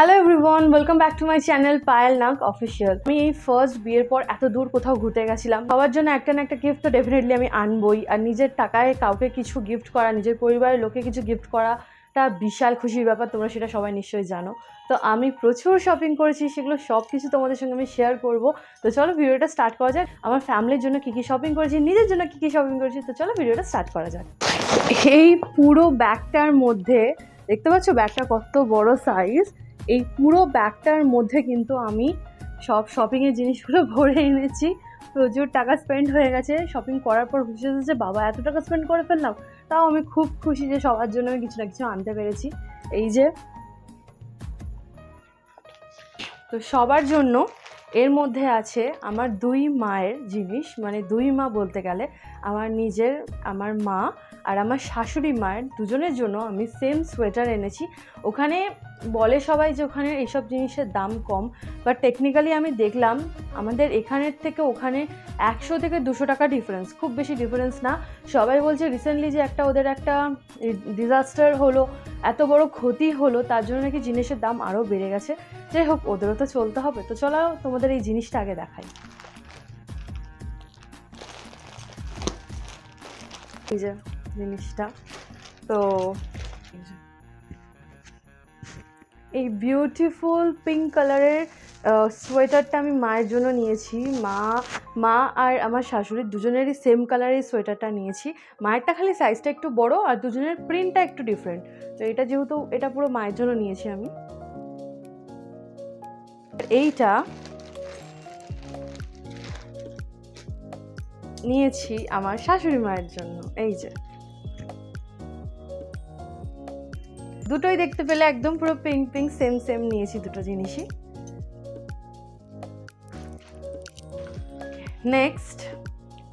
Hello everyone welcome back to my channel Payel নাক official আমি এই ফার্স্ট বিয়ের পর এত দূর কোথাও ঘুরতে গেছিলাম। সবার জন্য একটা না একটা গিফট তো ডেফিনেটলি আমি আনবই। আর নিজের টাকায় কাউকে কিছু গিফট করা, নিজের পরিবারের লোকে কিছু গিফট করা তা বিশাল খুশির ব্যাপার, তোমরা সেটা সবাই নিশ্চয়ই জানো। তো আমি প্রচুর শপিং করেছি, সেগুলো সব কিছু তোমাদের সঙ্গে আমি শেয়ার করব। তো চলো ভিডিওটা স্টার্ট করা যাক। আমার ফ্যামিলির জন্য কী কী শপিং করেছি, নিজের জন্য কী কী শপিং করেছি, তো চলো ভিডিওটা স্টার্ট করা যাক। এই পুরো ব্যাগটার মধ্যে, দেখতে পাচ্ছ ব্যাগটা কত বড় সাইজ এই পুরো ব্যাগটার মধ্যে কিন্তু আমি সব শপিংয়ের জিনিসগুলো ভরে এনেছি। প্রচুর টাকা স্পেন্ড হয়ে গেছে। শপিং করার পর বুঝে যে, বাবা, এত টাকা স্পেন্ড করে ফেললাম। তাও আমি খুব খুশি যে, সবার জন্য আমি কিছু না কিছু আনতে পেরেছি। এই যে, তো সবার জন্য এর মধ্যে আছে আমার দুই মায়ের জিনিস। মানে দুই মা বলতে গেলে, আমার নিজের, আমার মা আর আমার শাশুড়ি মায়ের দুজনের জন্য আমি সেম সোয়েটার এনেছি। ওখানে বলে সবাই যে ওখানে এইসব জিনিসের দাম কম বাট টেকনিক্যালি আমি দেখলাম আমাদের এখানের থেকে ওখানে একশো থেকে দুশো টাকা ডিফারেন্স খুব বেশি ডিফারেন্স না। সবাই বলছে রিসেন্টলি যে একটা ওদের একটা ডিজাস্টার হলো, এত বড় ক্ষতি হলো, তার জন্য নাকি জিনিসের দাম আরও বেড়ে গেছে। যাই হোক, ওদেরও তো চলতে হবে। তো চলো তোমাদের এই জিনিসটা আগে দেখাই। এই যে জিনিসটা। তো এই বিউটিফুল পিঙ্ক কালারের সোয়েটারটা আমি মায়ের জন্য নিয়েছি। মা মা আর আমার শাশুড়ির দুজনেরই সেম কালারের সোয়েটারটা নিয়েছি। মায়েরটা খালি সাইজটা একটু বড় আর দুজনের প্রিন্টটা একটু ডিফারেন্ট তো এটা যেহেতু এটা পুরো মায়ের জন্য নিয়েছি আমি। এইটা নিয়েছি আমার শাশুড়ি মায়ের জন্য। এই যে। দুটোই দেখতে পেলে একদম পুরো পিঙ্ক পিঙ্ক সেম সেম নিয়েছি দুটো জিনিসই। নেক্সট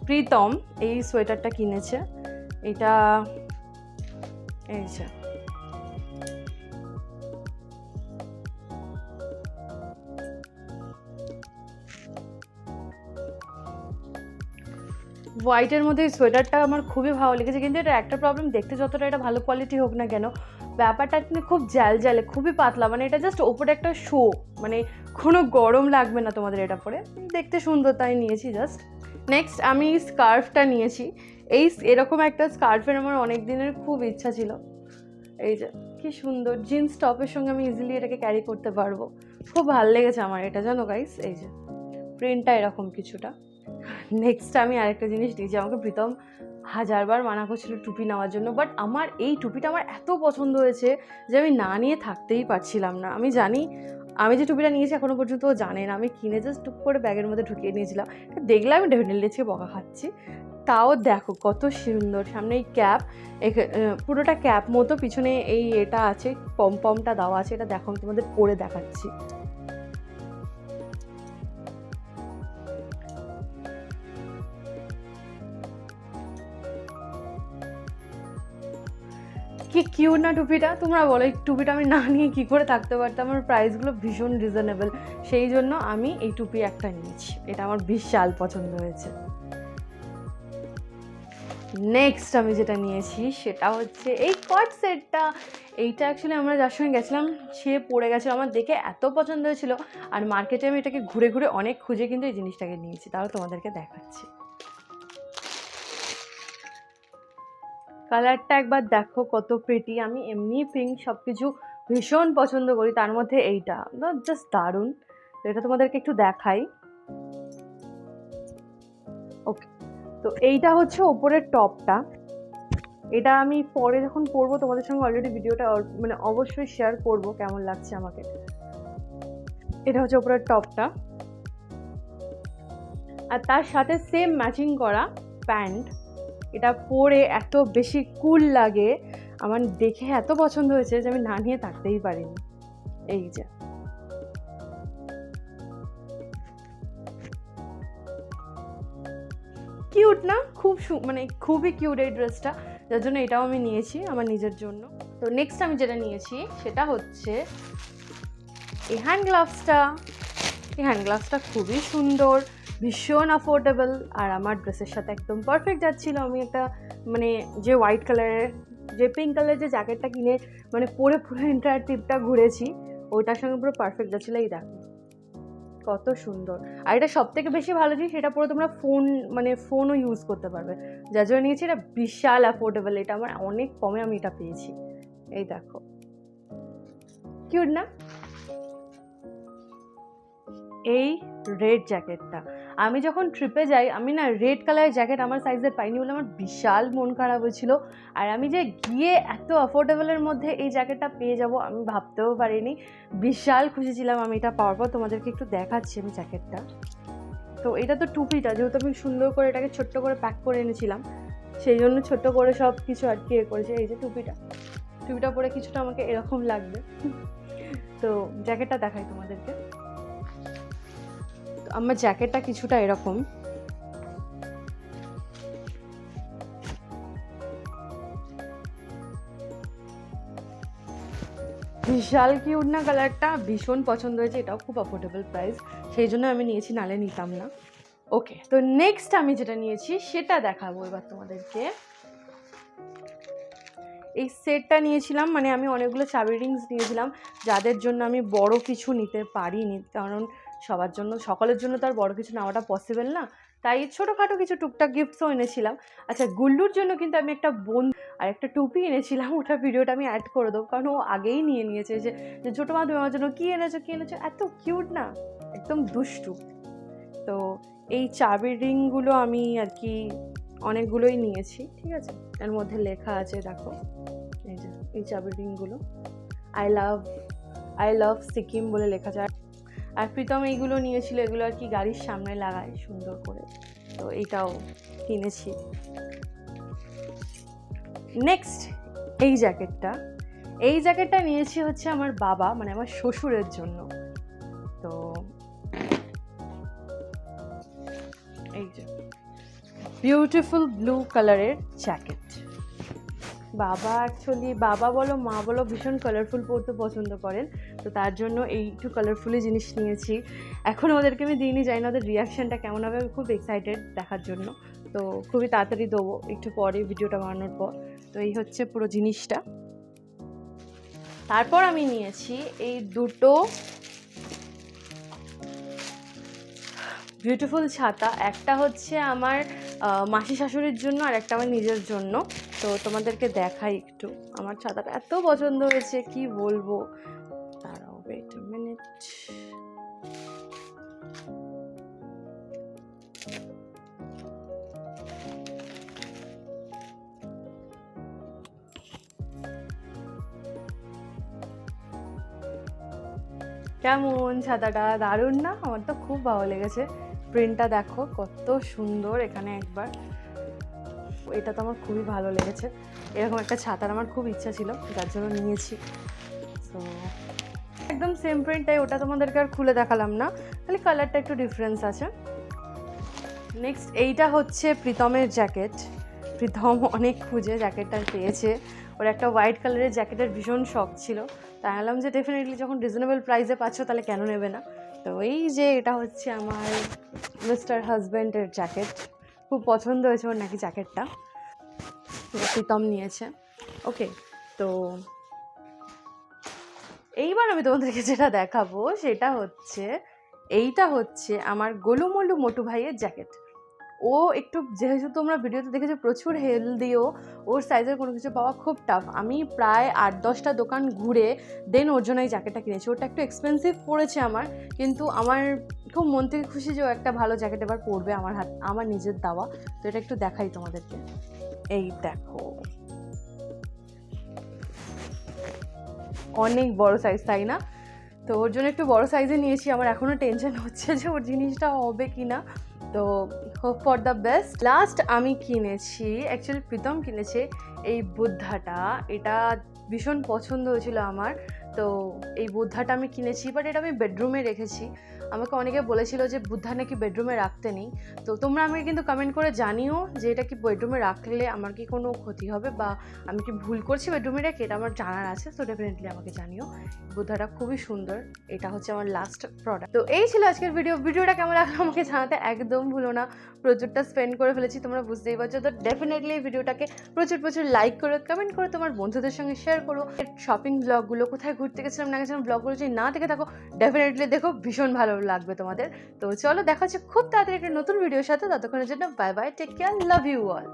প্রীতম, এই সোয়েটারটা কিনেছে। এটা, এই যে। হোয়াইটের মধ্যে সোয়েটারটা আমার খুবই ভালো লেগেছে, কিন্তু এটা একটা প্রবলেম দেখতে যতটা এটা ভালো কোয়ালিটি হোক না কেন ব্যাপারটা কিন্তু খুব জ্যাল জ্যালে, খুবই পাতলা। মানে এটা জাস্ট ওপরে একটা শো মানে কোনো গরম লাগবে না তোমাদের এটা পরে। দেখতে সুন্দর, তাই নিয়েছি জাস্ট নেক্সট আমি স্কার্ফটা নিয়েছি। এই এরকম একটা স্কার্ফের আমার অনেক দিনের খুব ইচ্ছা ছিল। এই যে, কি সুন্দর। জিন্স টপের সঙ্গে আমি ইজিলি এটাকে ক্যারি করতে পারব। খুব ভালো লেগেছে আমার এটা, জানো গাইস এই যে প্রিন্টটা এরকম কিছুটা। নেক্সট আমি আরেকটা জিনিস দিয়েছি, আমাকে প্রীতম হাজারবার মানা করছিল টুপি নেওয়ার জন্য বাট আমার এই টুপিটা আমার এত পছন্দ হয়েছে যে আমি না নিয়ে থাকতেই পারছিলাম না। আমি জানি, আমি যে টুপিটা নিয়েছি এখনও পর্যন্ত ও জানে না। আমি কিনে জাস্ট টুপ করে ব্যাগের মধ্যে ঢুকিয়ে নিয়েছিলাম। দেখলে আমি ডেফিনেটলি আজকে বকা খাচ্ছি। তাও দেখো কত সুন্দর, সামনে এই ক্যাপ পুরোটা ক্যাপ মতো পিছনে এই এটা আছে পম পমটা দেওয়া আছে, এটা দেখো আমি তোমাদের পরে দেখাচ্ছি। কি কিউট না টুপিটা? তোমরা বলো, এই টুপিটা আমি না নিয়ে কী করে থাকতে পারতাম? আমার প্রাইসগুলো ভীষণ রিজনেবল সেই জন্য আমি এই টুপি একটা নিয়েছি। এটা আমার বিশাল পছন্দ হয়েছে। নেক্সট আমি যেটা নিয়েছি, সেটা হচ্ছে এই কট সেটটা এইটা অ্যাকচুয়ালি আমরা যার সঙ্গে গেছিলাম, সে পড়ে গেছিল আমার দেখে, এত পছন্দ হয়েছিল। আর মার্কেটে আমি এটাকে ঘুরে ঘুরে অনেক খুঁজে কিন্তু এই জিনিসটাকে নিয়েছি। তাও তোমাদেরকে দেখাচ্ছি। কালারটা একবার দেখো কত প্রিটি আমি এমনি পিঙ্ক সব কিছু ভীষণ পছন্দ করি, তার মধ্যে এইটা। জাস্ট দারুণ। এটা তোমাদেরকে একটু দেখাই। ওকে তো এইটা হচ্ছে ওপরের টপটা। এটা আমি পরে যখন পরবো, তোমাদের সঙ্গে অলরেডি ভিডিওটা মানে অবশ্যই শেয়ার করব, কেমন লাগছে আমাকে। এটা হচ্ছে ওপরের টপটা। আর তার সাথে সেম ম্যাচিং করা প্যান্ট। এটা পরে এত বেশি কুল লাগে। আমার দেখে এত পছন্দ হয়েছে যে আমি না নিয়ে থাকতেই পারিনি। এই যে। কিউট না? খুব মানে খুবই কিউট এই ড্রেসটা যার জন্য এটাও আমি নিয়েছি আমার নিজের জন্য। তো নেক্সট আমি যেটা নিয়েছি সেটা হচ্ছে এই হ্যান্ড গ্লাভসটা এই হ্যান্ড গ্লাভসটা খুবই সুন্দর, ভীষণ অ্যাফোর্ডেবল আর আমার ড্রেসের সাথে একদম পারফেক্ট যাচ্ছিল। আমি একটা মানে যে হোয়াইট কালারের যে পিঙ্ক কালারের যে জ্যাকেটটা কিনে মানে পরে পুরো এন্টায়ার ট্রিপটা ঘুরেছি, ওইটার সঙ্গে পুরো পারফেক্ট যাচ্ছিল। এই দেখো, কত সুন্দর। আর এটা সব থেকে বেশি ভালো জিনিস, এটা পরে তোমরা ফোন মানে ফোনও ইউজ করতে পারবে। যার জন্য নিয়েছি এটা বিশাল অ্যাফোর্ডেবল এটা আমার অনেক কমে আমি এটা পেয়েছি। এই দেখো। কিউট না? এই রেড জ্যাকেটটা আমি যখন ট্রিপে যাই, আমি না রেড কালারের জ্যাকেট আমার সাইজের পাইনি বলে আমার বিশাল মন খারাপ হয়েছিল। আর আমি যে গিয়ে এত অ্যাফোর্ডেবলের মধ্যে এই জ্যাকেটটা পেয়ে যাব, আমি ভাবতেও পারিনি। বিশাল খুশি ছিলাম আমি এটা পাওয়ার পর। তোমাদেরকে একটু দেখাচ্ছি আমি জ্যাকেটটা তো এটা তো টুপিটা, যেহেতু আমি সুন্দর করে এটাকে ছোট্ট করে প্যাক করে এনেছিলাম, সেই জন্য ছোট্ট করে সব কিছু আর কি এ করেছে। এই যে টুপিটা টুপিটা পরে কিছুটা আমাকে এরকম লাগবে। তো জ্যাকেটটা দেখাই তোমাদেরকে। আমার জ্যাকেটটা কিছুটা এরকম। বিশাল কিউট না কালারটা? ভীষণ পছন্দ হয়েছে, এটাও খুব অ্যাফোর্ডেবল প্রাইস সেই জন্য আমি নিয়েছি, নালে নিতাম না। ওকে তো নেক্সট আমি যেটা নিয়েছি, সেটা দেখাবো এবার তোমাদেরকে। এই সেটটা নিয়েছিলাম মানে আমি অনেকগুলো চাবি রিংস নিয়েছিলাম, যাদের জন্য আমি বড় কিছু নিতে পারিনি। কারণ সবার জন্য, সকলের জন্য তো আর বড় কিছু নেওয়াটা পসিবল না। তাই ছোটোখাটো কিছু টুকটাক গিফটসও এনেছিলাম। আচ্ছা গুল্লুর জন্য কিন্তু আমি একটা বোন আর একটা টুপি এনেছিলাম। ওটা ভিডিওটা আমি অ্যাড করে দেবো। কারণ ও আগেই নিয়ে নিয়েছে যে যে ছোটো মা, তুমি আমার জন্য কী এনেছো কী এনেছো? এত কিউট না, একদম দুষ্টু। তো এই চাবির রিংগুলো আমি আর কি অনেকগুলোই নিয়েছি, ঠিক আছে? এর মধ্যে লেখা আছে, দেখো, এই যে, এই চাবির রিংগুলো। I love I love Sikkim বলে লেখা যায়। আর প্রীতম এইগুলো নিয়েছিল, এগুলো আর কি গাড়ির সামনে লাগায় সুন্দর করে। তো এইটাও কিনেছি। নেক্সট এই জ্যাকেটটা। এই জ্যাকেটটা নিয়েছি হচ্ছে আমার বাবা মানে আমার শ্বশুরের জন্য। তো এই যে বিউটিফুল ব্লু কালারের জ্যাকেট। বাবা অ্যাকচুয়ালি বাবা বলো, মা বলো ভীষণ কালারফুল পরতে পছন্দ করেন। তো তার জন্য এই একটু কালারফুলি জিনিস নিয়েছি। এখন ওদেরকে আমি দিইনি, জানি না ওদের রিয়াকশানটা কেমন হবে, আমি খুব এক্সাইটেড দেখার জন্য। তো খুবই তাড়াতাড়ি দেবো, একটু পরে ভিডিওটা বানানোর পর। তো এই হচ্ছে পুরো জিনিসটা। তারপর আমি নিয়েছি এই দুটো বিউটিফুল ছাতা। একটা হচ্ছে আমার মাসি শাশুড়ির জন্য আর একটা আমার নিজের জন্য। তো তোমাদেরকে দেখাই একটু। আমার ছাতাটা এত পছন্দ হয়েছে, কি বলব? দাঁড়াও ওয়েট মিনিট কেমন ছাতাটা? দারুণ না? আমার তো খুব ভালো লেগেছে। প্রিন্টটা দেখো, কত সুন্দর এখানে একবার। এটা তো আমার খুবই ভালো লেগেছে। এরকম একটা ছাতার আমার খুব ইচ্ছা ছিল, যার জন্য নিয়েছি। তো একদম সেম প্রিন্টটাই ওটা তোমাদেরকে আর খুলে দেখালাম না। খালি কালারটা একটু ডিফারেন্স আছে। নেক্সট এইটা হচ্ছে প্রীতমের জ্যাকেট প্রীতম অনেক খুঁজে জ্যাকেটটা পেয়েছে। ওর একটা হোয়াইট কালারের জ্যাকেটের ভীষণ শখ ছিল। তাই বললাম যে ডেফিনেটলি যখন রিজনেবল প্রাইসে পাচ্ছ তাহলে কেন নেবে না? তো এই যে এটা হচ্ছে আমার মিস্টার হাজব্যান্ডের জ্যাকেট খুব পছন্দ হয়েছে ওর নাকি জ্যাকেটটা। প্রীতম নিয়েছে। ওকে, তো এইবার আমি তোমাদেরকে যেটা দেখাবো সেটা হচ্ছে, এইটা হচ্ছে আমার গোলুমলু মোটু ভাইয়ের জ্যাকেট। ও একটু, যেহেতু তোমরা ভিডিওতে দেখেছ, প্রচুর হেলদিও, ওর সাইজের কোনো কিছু পাওয়া খুব টাফ আমি প্রায় আট, দশটা দোকান ঘুরে দেন ওর জন্য এই জ্যাকেটটা কিনেছি। ওটা একটু এক্সপেন্সিভ পড়েছে আমার, কিন্তু আমার খুব মন থেকে খুশি যে ও একটা ভালো জ্যাকেট এবার পরবে আমার হাত, আমার নিজের দেওয়া। তো এটা একটু দেখাই তোমাদেরকে। এই দেখো। অনেক বড় সাইজ তাই না? তো ওর জন্য একটু বড় সাইজে নিয়েছি। আমার এখনও টেনশন হচ্ছে যে ওর জিনিসটা হবে কি না তো hope for the best last আমি কিনেছি অ্যাকচুয়ালি প্রীতম কিনেছে এই বুদ্ধাটা। এটা ভীষণ পছন্দ হয়েছিল আমার। তো এই বুদ্ধাটা আমি কিনেছি বাট এটা আমি বেডরুমে রেখেছি। আমাকে অনেকে বলেছিল যে বুদ্ধা নাকি বেডরুমে রাখতে নেই। তো তোমরা আমাকে কিন্তু কমেন্ট করে জানিও যে এটা কি বেডরুমে রাখলে আমার কি কোনো ক্ষতি হবে বা আমি কি ভুল করছি বেডরুমে রেখে? এটা আমার জানার আছে তো ডেফিনেটলি আমাকে জানিও। বুদ্ধাটা খুবই সুন্দর, এটা হচ্ছে আমার লাস্ট প্রোডাক্ট তো এই ছিল আজকের ভিডিও ভিডিওটা কেমন লাগল আমাকে জানাতে একদম ভুলো না। প্রচুরটা স্পেন্ড করে ফেলেছি, তোমরা বুঝতেই পারছ। তো ডেফিনেটলি ভিডিওটাকে প্রচুর প্রচুর লাইক করো কমেন্ট করো, তোমার বন্ধুদের সঙ্গে শেয়ার করো। শপিং ব্লগগুলো কোথায় ঘুরতে গেছিলাম, না গেছিলাম ব্লগগুলো যদি না দেখে থাকো ডেফিনেটলি দেখো, ভীষণ ভালো লাগবে তোমাদের। তো চলো দেখা হচ্ছে খুব তাড়াতাড়ি একটা নতুন ভিডিওর সাথে। ততক্ষণের জন্য bye bye take care love you all